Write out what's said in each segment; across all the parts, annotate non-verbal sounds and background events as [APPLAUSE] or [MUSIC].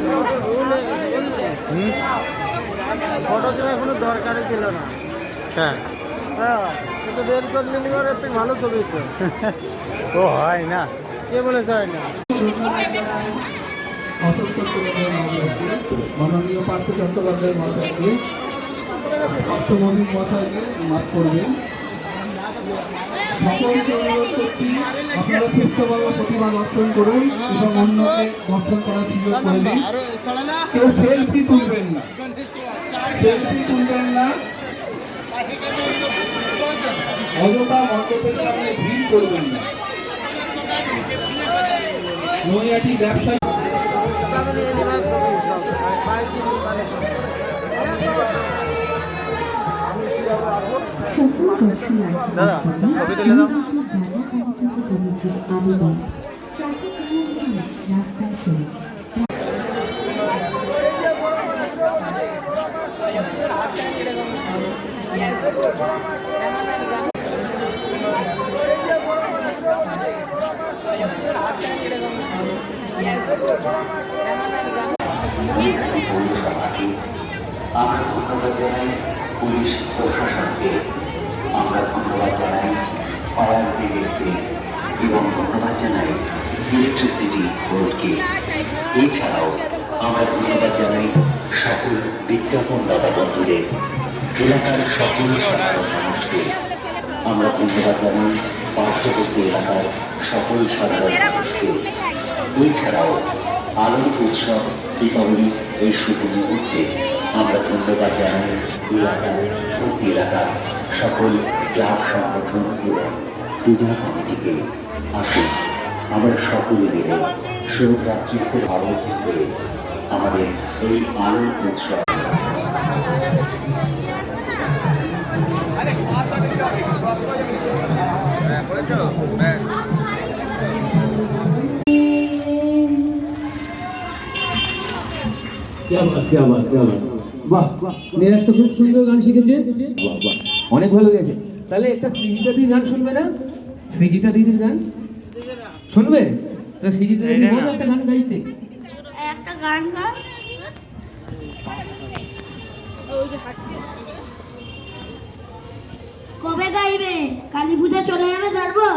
হুম? Photo তোলার কোনো দরকারই ছিল না। হ্যাঁ। হ্যাঁ কিন্তু বের করে নিলি ওর একটু ভালো ছবি তো [LAUGHS] ও হয় না। কে বলেছে হয় না? মাননীয় পার্থ চট্টোপাধ্যায় অর্থমন্ত্রী মহাশয়কে মাফ করবেন। সকলকে অনুরোধ করছি আপনারা প্রতিভা দর্শন করুন অন্যকে দর্শন করার কেউ সেলফি তুলবেন না। সেলফি তুলবেন না। অযথা মণ্ডপের সামনে ভিড় করবেন না। নৈয়াটি ব্যবসা নিয়ে রাস্তায় চলে আমরা ধন্যবাদ জানাই পুলিশ প্রশাসনকে আমরা ধন্যবাদ জানাই ফায়ার ব্রিগেডকে এবং ধন্যবাদ জানাই ইলেকট্রিসিটি বোর্ডকে এছাড়াও আমরা ধন্যবাদ জানাই সকল বিজ্ঞাপন দাতা বন্ধুদের, এলাকার সকল সাধারণ মানুষকে আমরা ধন্যবাদ জানাই পার্শ্ববর্তী এলাকার সকল সাধারণ মানুষকে এছাড়াও আলোর উৎসব, দীপাবলি এই শুভ মুহূর্তে আমরা ধন্যবাদ জানাই এলাকার প্রতি এলাকার সকল ক্লাব সংগঠন এবং পূজা কমিটিকে আসুন আমরা সকলে মিলে সৌভ্রাতৃত্ব ভালো করে আমাদের এই আলোর উৎসব क्या बात क्या बात क्या बात বাহ তো খুব সুন্দর গান শিখেছে। বাহ বাহ। অনেক ভালো গেছে। তাহলে একটা সৃজিতা দিদির গান শুনবে না? সৃজিতা দিদির গান। শুনবে? তা দিদি বলো একটা গান গাইতে। একটা গান গান কবে গাইবে? কালী পূজা চলে যাবে তারপর?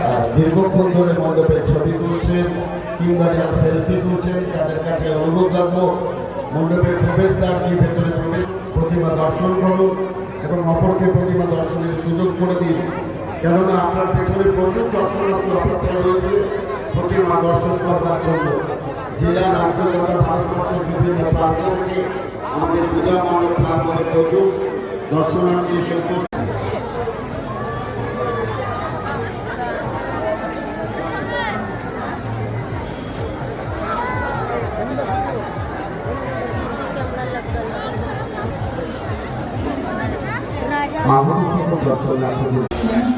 আহ, দীর্ঘক্ষণ ধরে মণ্ডপের ছবি তুলছেন কিংবা যারা সেলফি তুলছেন তাদের কাছে অনুরোধ রাখব মণ্ডপের প্রবেশদ্বার দিয়ে ভেতরে প্রবেশ প্রতিমা দর্শন করুন এবং অপরকে প্রতিমা দর্শনের সুযোগ করে দিন। কেননা আপনার পেছনে প্রচুর দর্শনার্থী অপেক্ষা রয়েছে প্রতিমা দর্শন করবার জন্য। জেলা রাজ্য তথা ভারতবর্ষের বিভিন্ন প্রান্ত থেকে আমাদের পূজা মণ্ডপ প্রাঙ্গণে প্রচুর দর্শনার্থী এসে উপস্থিত মাহমুদ দর্শনার্থী